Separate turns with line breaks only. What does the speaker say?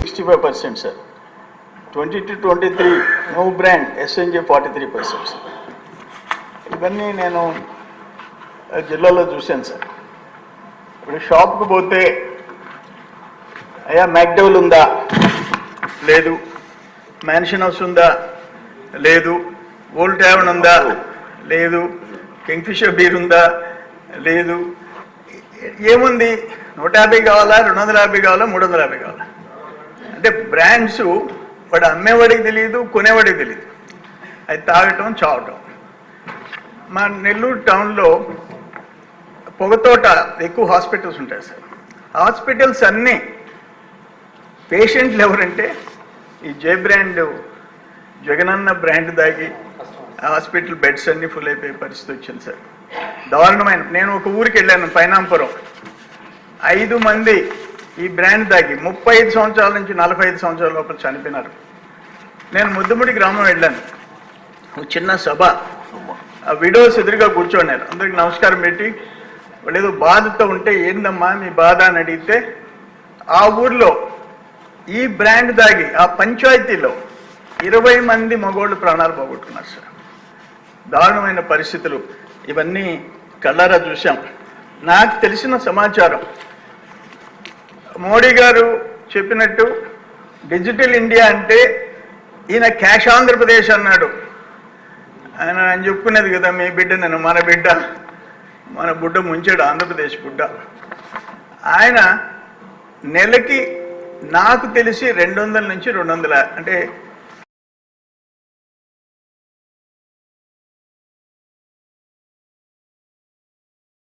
Sixty five percent sir twenty two twenty three no brand S N G forty three percent sir ఇవన్నీ నేను జిల్లాలో చూశాను sir ఇప్పుడు షాప్కి పోతే అయ్యా మ్యాక్డెవల్ ఉందా? లేదు. మ్యాన్షన్ హౌస్ ఉందా? లేదు. ఓల్డ్ ట్యావెన్ ఉందా? లేదు. కింగ్ఫిషర్ బీర్ ఉందా? లేదు. ఏముంది? నూట యాభై కావాలా? రెండు వందల యాభై కావాలా? మూడు వందల యాభై కావాలా? అంటే బ్రాండ్స్ వాడు అమ్మేవాడికి తెలియదు కొనేవాడికి తెలియదు అది తాగటం చావటం. మా నెల్లూరు టౌన్లో పొగతోట ఎక్కువ హాస్పిటల్స్ ఉంటాయి సార్. హాస్పిటల్స్ అన్నీ పేషెంట్లు ఎవరంటే ఈ జే బ్రాండ్ జగనన్న బ్రాండ్ దాగి హాస్పిటల్ బెడ్స్ అన్ని ఫుల్ అయిపోయే పరిస్థితి వచ్చింది సార్. దారుణమైన నేను ఒక ఊరికి వెళ్ళాను పైనాంపురం. ఐదు మంది ఈ బ్రాండ్ దాగి ముప్పై ఐదు సంవత్సరాల నుంచి నలభై ఐదు సంవత్సరాల లోపల చనిపోయినారు. నేను ముద్దుముడి గ్రామం వెళ్ళాను. ఒక చిన్న సభ. విడోస్ ఎదురుగా కూర్చోన్నారు అందరికి నమస్కారం పెట్టి వాళ్ళు ఏదో బాధతో ఉంటే ఏందమ్మా మీ బాధ? అని అడిగితే ఆ ఊర్లో ఈ బ్రాండ్ దాగి ఆ పంచాయతీలో ఇరవై మంది మగోళ్ళు ప్రాణాలు పోగొట్టుకున్నారు సార్. దారుణమైన పరిస్థితులు. ఇవన్నీ కళ్ళారా చూశాం. నాకు తెలిసిన సమాచారం మోడీ గారు చెప్పినట్టు డిజిటల్ ఇండియా అంటే ఈయన క్యాష్ ఆంధ్రప్రదేశ్ అన్నాడు. ఆయన ఆయన చెప్పుకునేది కదా మీ బిడ్డ నేను మన బిడ్డ మన బుడ్డ ముంచాడు ఆంధ్రప్రదేశ్ బుడ్డ. ఆయన నెలకి నాకు తెలిసి రెండు వందల నుంచి రెండు వందల అంటే